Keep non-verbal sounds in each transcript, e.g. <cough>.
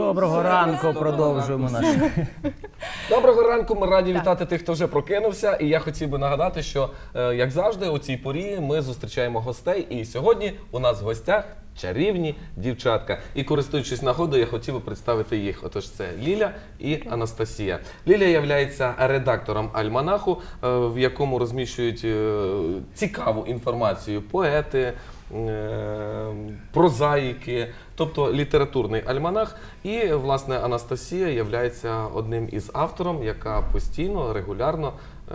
Доброго ранку, продовжуємо наш. <laughs> Доброго ранку. Ми раді вітати тих, хто вже прокинувся. І я хотів би нагадати, що е, як завжди, у цій порі ми зустрічаємо гостей. І сьогодні у нас в гостях чарівні дівчатка. І користуючись нагодою, я хотів би представити їх. Отож, це Ліля і Анастасія. Ліля є редактором Альманаху, е, в якому розміщують е, цікаву інформацію поети. Е, Прозаїки, тобто літературний альманах, і власне Анастасія є одним із автором, яка постійно, регулярно е,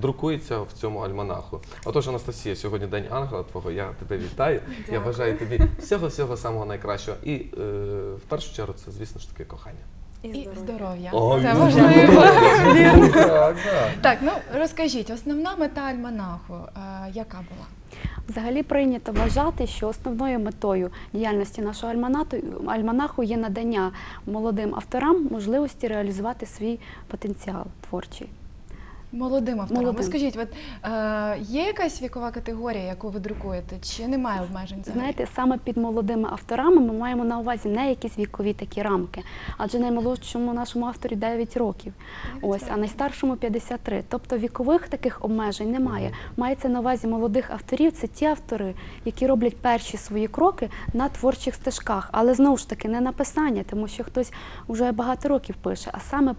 друкується в цьому альманаху. Отож, Анастасія, сьогодні день ангела твого. Я тебе вітаю. Я бажаю тобі всього всього самого найкращого. І е, в першу чергу це, звісно ж таки, кохання. І здоров'я. Це важливо. <laughs> Так, так. Так, ну розкажіть, основна мета альманаху, е, яка була? Взагалі прийнято вважати, що основною метою діяльності нашого альманаху є надання молодим авторам можливості реалізувати свій потенціал творчий. Молодим авторам. Молодим. Ви скажіть, от, е, є якась вікова категорія, яку ви друкуєте, чи немає обмежень? взагалі? Знаєте, саме під молодими авторами ми маємо на увазі не якісь вікові такі рамки, адже наймолодшому нашому авторі 9 років, ось, а найстаршому 53. Тобто вікових таких обмежень немає. Мається на увазі молодих авторів. Це ті автори, які роблять перші свої кроки на творчих стежках, але знову ж таки не написання, тому що хтось вже багато років пише, а саме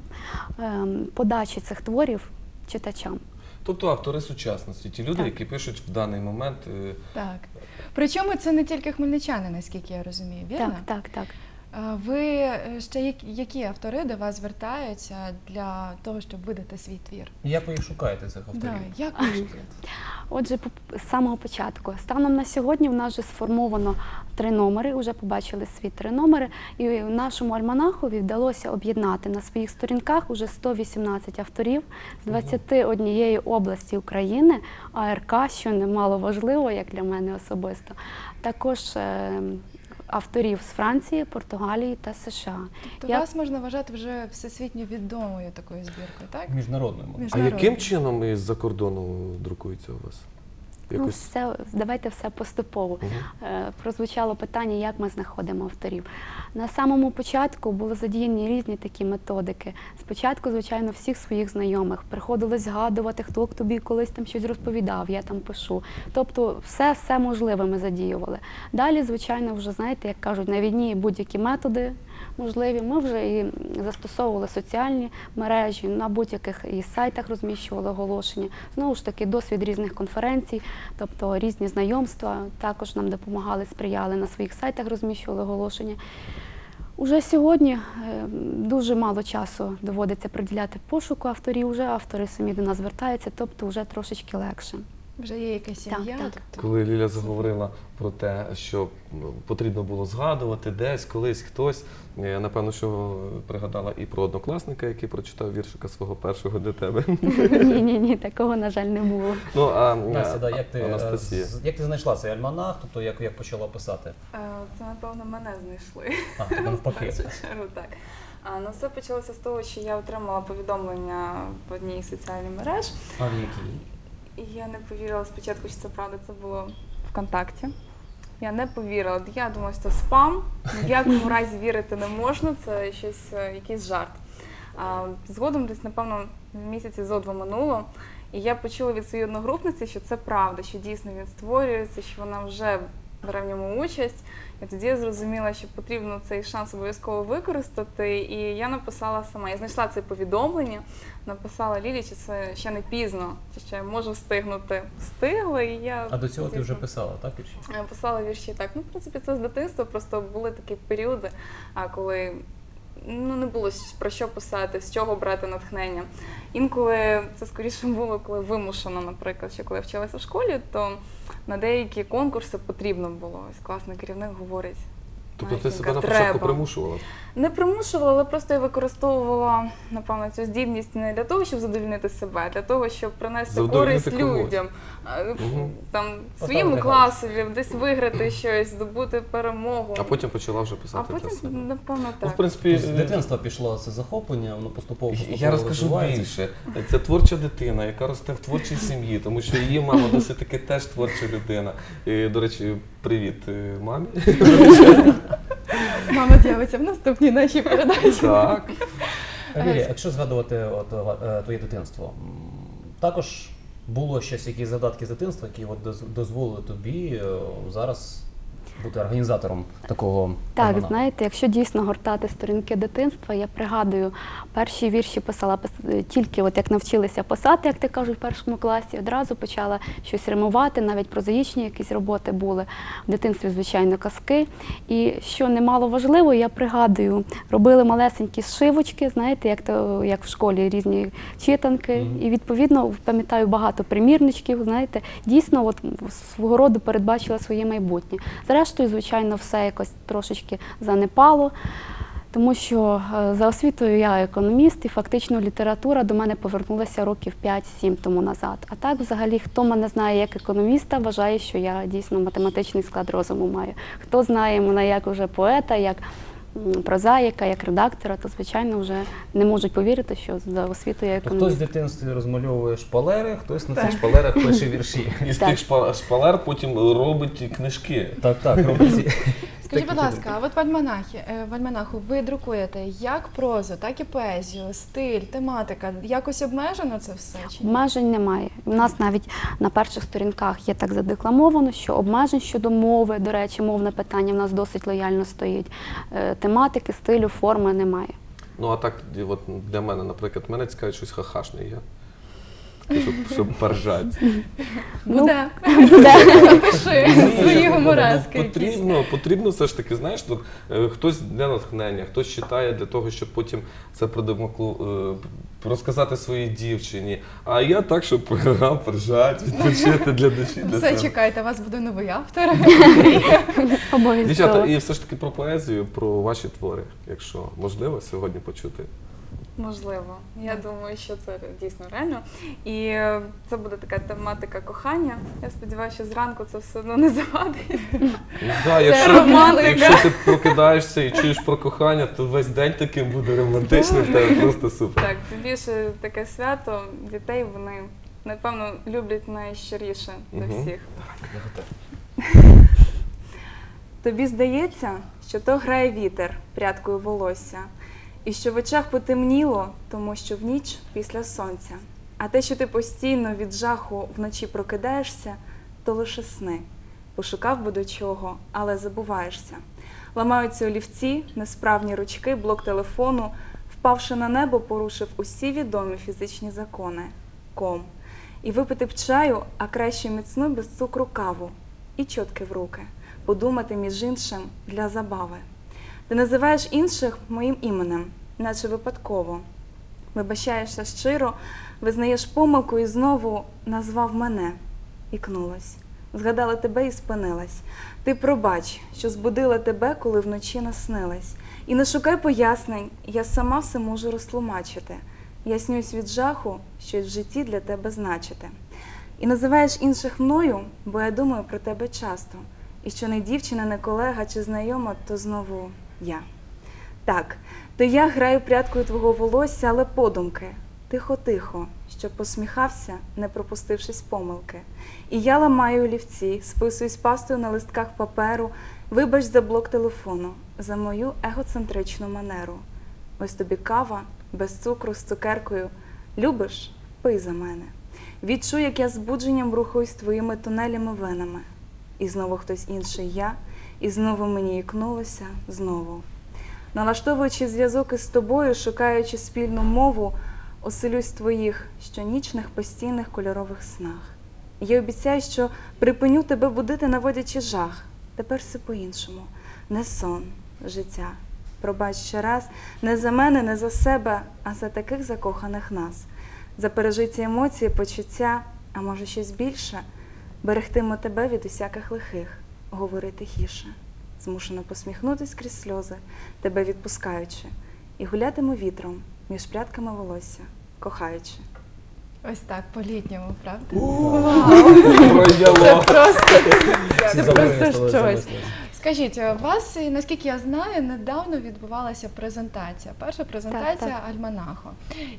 ем, подачі цих творів читачам. Тобто автори сучасності, ті люди, Так. які пишуть в даний момент. е, Так. Причому це не тільки хмельничани, наскільки я розумію, вірно? Так, так, так. Ви е, ще які автори до вас звертаються для того, щоб видати свій твір? Як ви їх шукаєте, цих авторів? Да, як ви шукаєте? Отже, з самого початку. Станом на сьогодні в нас вже сформовано три номери, вже побачили свій три номери. І нашому альманахові вдалося об'єднати на своїх сторінках уже 118 авторів з 21 області України, АРК, що немало важливо, як для мене особисто. Також е, авторів з Франції, Португалії та США. То Я- вас можна вважати вже всесвітньо відомою такою збіркою, так? Міжнародною мовою. А Міжнародною. яким чином із-за кордону друкується у вас? Ну, все, давайте все поступово. Е, прозвучало питання, як ми знаходимо авторів. На самому початку були задіяні різні такі методики. Спочатку, звичайно, всіх своїх знайомих приходилось згадувати, хто тобі колись там щось розповідав, я там пишу. Тобто, все, все можливе ми задіювали. Далі, звичайно, вже знаєте, як кажуть, на війні будь-які методи можливі. Ми вже і застосовували соціальні мережі, на будь-яких і сайтах розміщували оголошення. Знову ж таки, досвід різних конференцій, тобто різні знайомства також нам допомагали, сприяли на своїх сайтах, розміщували оголошення. Уже сьогодні е, дуже мало часу доводиться приділяти пошуку авторів. Уже автори самі до нас звертаються, тобто вже трошечки легше. Вже є якась Так, сім'я. так. тобто- Коли Ліля заговорила про те, що ну, потрібно було згадувати десь, колись хтось, я напевно, що пригадала і про однокласника, який прочитав віршика свого першого для тебе. Ні, ні, ні, такого на жаль не було. Ну а Настя, да, як, ти, е, Анастасія. з- як ти знайшла цей альманах, тобто як, як почала писати? Е, Це, напевно, мене знайшли. А, тобто навпаки. <laughs> першу чергу, так. А, ну, все почалося з того, що я отримала повідомлення в одній з соціальних мереж. А в якій? Я не повірила спочатку, що це правда, це було ВКонтакті. Я не повірила. Я думала, що це спам. В якому разі вірити не можна, це щось, е, якийсь жарт. А, згодом десь, напевно, місяці зо два минуло. І я почула від своєї одногрупниці, що це правда, що дійсно він створюється, що вона вже бере в ньому участь. І тоді я зрозуміла, що потрібно цей шанс обов'язково використати. І я написала сама. Я знайшла це повідомлення, написала Лілі, чи це ще не пізно, чи ще можу встигнути. Встигла, і я А до цього ти вже писала, так? вірші? е, Писала вірші так. Ну, в принципі, це з дитинства. Просто були такі періоди, а коли ну не було про що писати, з чого брати натхнення. Інколи це скоріше було, коли вимушено, наприклад, ще коли я вчилася в школі, то на деякі конкурси потрібно було. Ось класний керівник говорить. Тобто ти себе на початку треба. примушувала? Не примушувала, але просто я використовувала напевно цю здібність не для того, щоб задовільнити себе, а для того, щоб принести Задовольнити користь когось. людям, Мгм. там своєму класові, десь виграти щось, здобути перемогу. А потім почала вже А писати для потім, себе. напевно, Ну, так. в принципі, З дитинства пішло це захоплення, воно поступово поступово Я розкажу розвивається. більше. Це творча дитина, яка росте в творчій сім'ї, тому що її мама досить таки теж творча людина. І, до речі, привіт е, мамі. Мама з'явиться в наступній нашій передачі. Так. <laughs> Лілія, якщо згадувати от, е, твоє дитинство, м, також було щось, якісь задатки з дитинства, які от доз- дозволили тобі е, зараз бути організатором такого Так, альманаху? знаєте, якщо дійсно гортати сторінки дитинства, я пригадую, перші вірші писала пис- тільки от як навчилися писати, як ти кажуть, в першому класі, одразу почала щось римувати, навіть прозаїчні якісь роботи були. В дитинстві, звичайно, казки. І що немало важливо, я пригадую, робили малесенькі сшивочки, знаєте, як то як в школі різні читанки. Мгм. І відповідно пам'ятаю багато примірничків. Знаєте, дійсно, от свого роду передбачила своє майбутнє. Зрештою, звичайно, все якось трошечки занепало. Тому що е, за освітою я економіст, і фактично література до мене повернулася років 5-7 тому назад. А так, взагалі, хто мене знає як економіста, вважає, що я дійсно математичний склад розуму маю. Хто знає мене як уже поета, як прозаїка, як редактора, то звичайно вже не можуть повірити, що за освітою я Хтось в дитинстві розмальовує шпалери, хтось на цих шпалерах пише вірші. <laughs> І з тих шпа- шпалер потім робить книжки. Так, так, робить ці. <laughs> Скажіть, будь ласка, а от в альманахі, е, в альманаху ви друкуєте як прозу, так і поезію, стиль, тематика. Якось обмежено це все? Чи ні? Обмежень немає. У нас навіть на перших сторінках є так задекламовано, що обмежень щодо мови, до речі, мовне питання в нас досить лояльно стоїть. Е, Тематики, стилю, форми немає. Ну а так от для мене, наприклад, мене цікавить щось хахашне є. Щоб, щоб поржати. Буде. Буде. Пиши свої ну, ну, якісь. Потрібно, потрібно все ж таки, знаєш, тут, е, хтось для натхнення, хтось читає для того, щоб потім це продемоклу, е, розказати своїй дівчині. А я так, щоб програм <laughs> поржати, відпочити для душі. Для Все, себе. чекайте, у вас буде новий автор. <laughs> Обов'язково. Дівчата, і все ж таки про поезію, про ваші твори, якщо можливо сьогодні почути. Можливо, я думаю, що це дійсно реально. І це буде така тематика кохання. Я сподіваюся, що зранку це все одно не завадить. Да, якщо, романтика. якщо ти прокидаєшся і чуєш про кохання, то весь день таким буде романтичним, в тебе просто супер. Так, тим більше таке свято дітей вони напевно люблять найщиріше до Мгм. всіх. Тобі здається, що то грає вітер прядкою волосся, і що в очах потемніло, тому що в ніч після сонця. А те, що ти постійно від жаху вночі прокидаєшся, то лише сни. Пошукав би до чого, але забуваєшся. Ламаються олівці, несправні ручки, блок телефону, впавши на небо, порушив усі відомі фізичні закони. Ком. І випити б чаю, а краще міцну без цукру каву, і чотки в руки, подумати між іншим для забави. Ти називаєш інших моїм іменем, наче випадково. Вибачаєшся щиро, визнаєш помилку і знову назвав мене. Ікнулась. Згадала тебе і спинилась. Ти пробач, що збудила тебе, коли вночі наснилась. І не шукай пояснень, я сама все можу розтлумачити. Я від жаху, щось в житті для тебе значити. І називаєш інших мною, бо я думаю про тебе часто. І що не дівчина, не колега чи знайома, то знову я. Так, то я граю прядкою твого волосся, але подумки, тихо-тихо, щоб посміхався, не пропустившись помилки. І я ламаю олівці, списуюсь пастою на листках паперу, вибач за блок телефону, за мою егоцентричну манеру. Ось тобі кава, без цукру, з цукеркою. Любиш? Пий за мене. Відчуй, як я збудженням рухаюсь твоїми тунелями венами. І знову хтось інший я, і знову мені ікнулося, знову. Налаштовуючи зв'язок із тобою, шукаючи спільну мову, оселюсь в твоїх щонічних постійних кольорових снах. Я обіцяю, що припиню тебе будити, наводячи жах. Тепер все по-іншому. Не сон, життя. Пробач ще раз, не за мене, не за себе, а за таких закоханих нас. За пережиті емоції, почуття, а може щось більше. Берегтиму тебе від усяких лихих, говори тихіше, змушено посміхнутись крізь сльози, тебе відпускаючи, і гулятиму вітром між прядками волосся, кохаючи. Ось так, по-літньому, правда? Це просто. Це просто щось. Скажіть, у вас, наскільки я знаю, недавно відбувалася презентація. Перша презентація Так, Альманаху.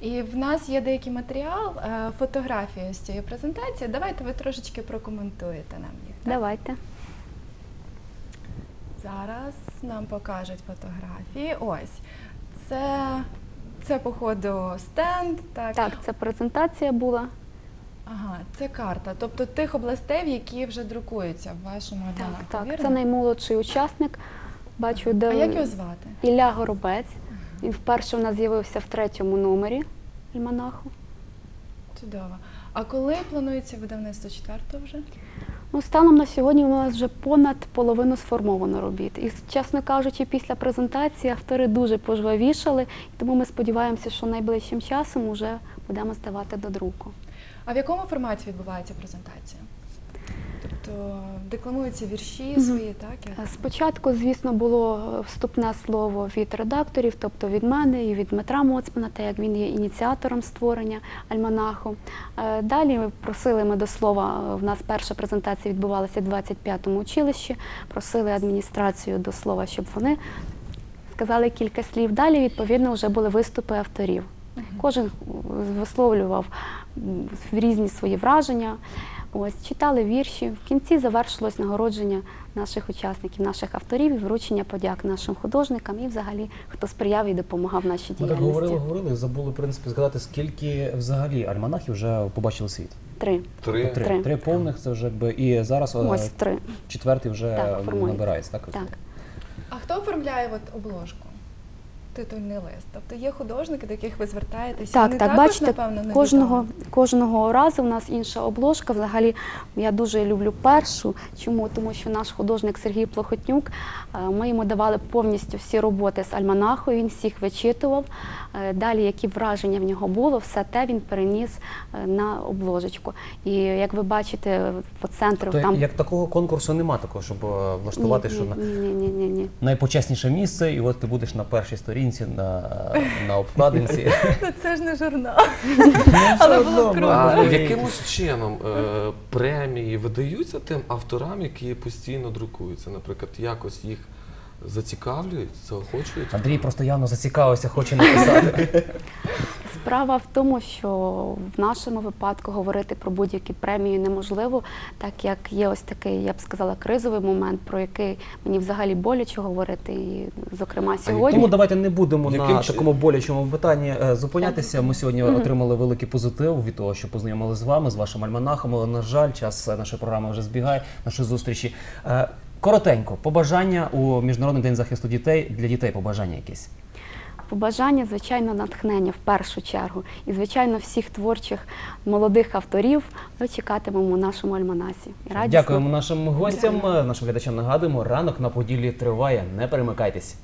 І в нас є деякий матеріал, е, фотографії з цієї презентації. Давайте ви трошечки прокоментуєте нам їх. так? Давайте. Зараз нам покажуть фотографії. Ось. Це, це походу, стенд. Так. Так, це презентація була. Ага, це карта. Тобто тих областей, в які вже друкуються в вашому Так, альманаху, так. вірно? Це наймолодший учасник. Бачу, де А як його звати? Ілля Горобець. Він вперше у нас з'явився в третьому номері альманаху. Чудово. А коли планується видавництво четвертого вже? Ну, станом на сьогодні у нас вже понад половину сформовано робіт. І, чесно кажучи, після презентації автори дуже пожвавішали, тому ми сподіваємося, що найближчим часом вже будемо здавати до друку. А в якому форматі відбувається презентація? Тобто декламуються вірші свої, так? як? Спочатку, звісно, було вступне слово від редакторів, тобто від мене і від Дмитра Моцмана, так як він є ініціатором створення альманаху. Е, Далі просили ми до слова, в нас перша презентація відбувалася в 25-му училищі, просили адміністрацію до слова, щоб вони сказали кілька слів. Далі, відповідно, вже були виступи авторів. Кожен висловлював різні свої враження. Ось читали вірші. В кінці завершилось нагородження наших учасників, наших авторів і вручення подяк нашим художникам і взагалі хто сприяв і допомагав нашій Ми так говорили, говорили, забули в принципі згадати, скільки взагалі альманахів вже побачили світ. Три. Три. Три, Три. Три повних це вже якби і зараз е, Ось три. четвертий вже Так, набирається, так? Так. А хто оформляє от обложку? Титульний лист. Тобто є художники, до яких ви звертаєтеся. Так, Вони так, також, бачите, напевно, не кожного, кожного разу у нас інша обложка. Взагалі я дуже люблю першу. Чому? Тому що наш художник Сергій Плохотнюк, е, ми йому давали повністю всі роботи з альманаху, він всіх вичитував. Е, Далі, які враження в нього було, все те він переніс е, на обложечку. І як ви бачите, по центру То там як такого конкурсу нема такого, щоб влаштувати, ні, що ні, ні, ні, ні, ні. найпочесніше місце, і от ти будеш на першій сторінці, на, на обкладинці. Ну, Це ж не журнал. Але було круто. А якимось чином е, премії видаються тим авторам, які постійно друкуються? Наприклад, якось їх зацікавлюють, заохочують? Андрій просто явно зацікавився, хоче написати. <laughs> Справа в тому, що в нашому випадку говорити про будь-які премії неможливо, так як є ось такий, я б сказала, кризовий момент, про який мені взагалі боляче говорити, і, зокрема, сьогодні. Тому давайте не будемо Яким на чи- такому болячому питанні е, зупинятися. Ми сьогодні отримали великий позитив від того, що познайомилися з вами, з вашим альманахом. Але на жаль, час е, нашої програми вже збігає, нашої зустрічі. Е, Коротенько, побажання у Міжнародний день захисту дітей для дітей. Побажання якісь. Побажання, звичайно, натхнення в першу чергу. І, звичайно, всіх творчих молодих авторів ми чекатимемо у нашому альманасі. Радісно Дякуємо нашим гостям, Дякую. нашим глядачам. Нагадуємо, ранок на поділі триває. Не перемикайтесь.